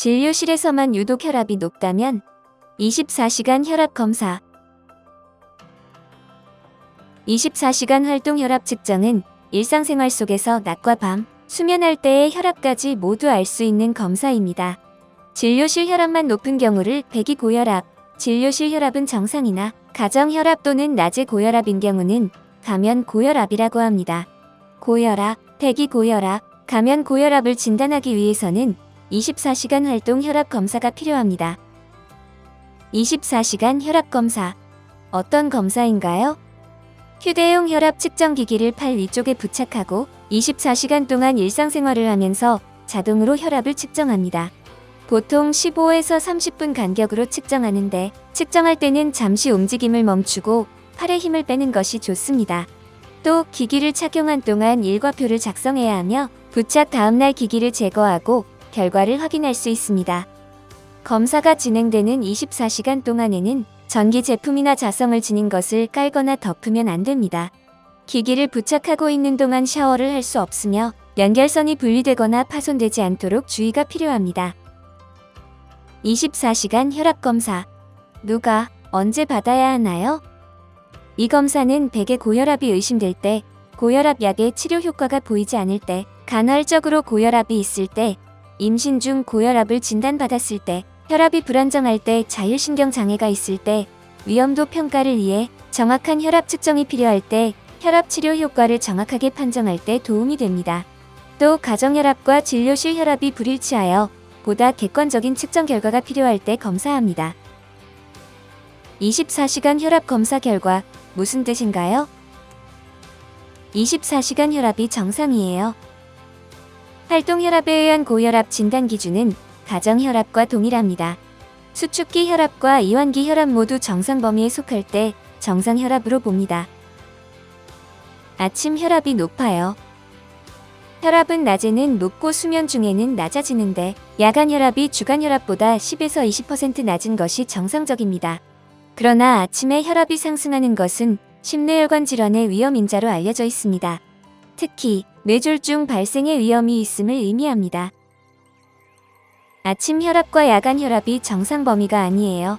진료실에서만 유독 혈압이 높다면 24시간 혈압 검사 24시간 활동 혈압 측정은 일상생활 속에서 낮과 밤, 수면할 때의 혈압까지 모두 알 수 있는 검사입니다. 진료실 혈압만 높은 경우를 배기 고혈압, 진료실 혈압은 정상이나 가정 혈압 또는 낮의 고혈압인 경우는 가면 고혈압이라고 합니다. 고혈압, 배기 고혈압, 가면 고혈압을 진단하기 위해서는 24시간 활동 혈압 검사가 필요합니다. 24시간 혈압 검사. 어떤 검사인가요? 휴대용 혈압 측정 기기를 팔 위쪽에 부착하고 24시간 동안 일상생활을 하면서 자동으로 혈압을 측정합니다. 보통 15에서 30분 간격으로 측정하는데 측정할 때는 잠시 움직임을 멈추고 팔에 힘을 빼는 것이 좋습니다. 또 기기를 착용한 동안 일과표를 작성해야 하며 부착 다음날 기기를 제거하고 결과를 확인할 수 있습니다. 검사가 진행되는 24시간 동안에는 전기 제품이나 자성을 지닌 것을 깔거나 덮으면 안 됩니다. 기기를 부착하고 있는 동안 샤워를 할 수 없으며 연결선이 분리되거나 파손되지 않도록 주의가 필요합니다. 24시간 혈압 검사. 누가 언제 받아야 하나요? 이 검사는 백의 고혈압이 의심될 때, 고혈압 약의 치료 효과가 보이지 않을 때, 간헐적으로 고혈압이 있을 때, 임신 중 고혈압을 진단받았을 때, 혈압이 불안정할 때, 자율신경 장애가 있을 때, 위험도 평가를 위해 정확한 혈압 측정이 필요할 때, 혈압 치료 효과를 정확하게 판정할 때 도움이 됩니다. 또 가정혈압과 진료실 혈압이 불일치하여 보다 객관적인 측정 결과가 필요할 때 검사합니다. 24시간 혈압 검사 결과 무슨 뜻인가요? 24시간 혈압이 정상이에요. 활동 혈압에 의한 고혈압 진단 기준은 가정 혈압과 동일합니다. 수축기 혈압과 이완기 혈압 모두 정상 범위에 속할 때 정상 혈압으로 봅니다. 아침 혈압이 높아요. 혈압은 낮에는 높고 수면 중에는 낮아지는데 야간 혈압이 주간 혈압보다 10에서 20% 낮은 것이 정상적입니다. 그러나 아침에 혈압이 상승하는 것은 심뇌혈관 질환의 위험 인자로 알려져 있습니다. 특히 뇌졸중 발생의 위험이 있음을 의미합니다. 아침 혈압과 야간 혈압이 정상 범위가 아니에요.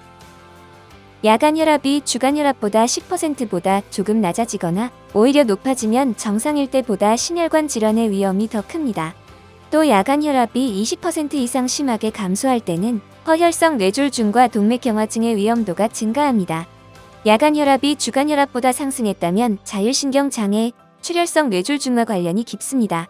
야간 혈압이 주간 혈압보다 10%보다 조금 낮아지거나 오히려 높아지면 정상일 때보다 심혈관 질환의 위험이 더 큽니다. 또 야간 혈압이 20% 이상 심하게 감소할 때는 허혈성 뇌졸중과 동맥경화증의 위험도가 증가합니다. 야간 혈압이 주간 혈압보다 상승했다면 자율신경 장애, 출혈성 뇌졸중과 관련이 깊습니다.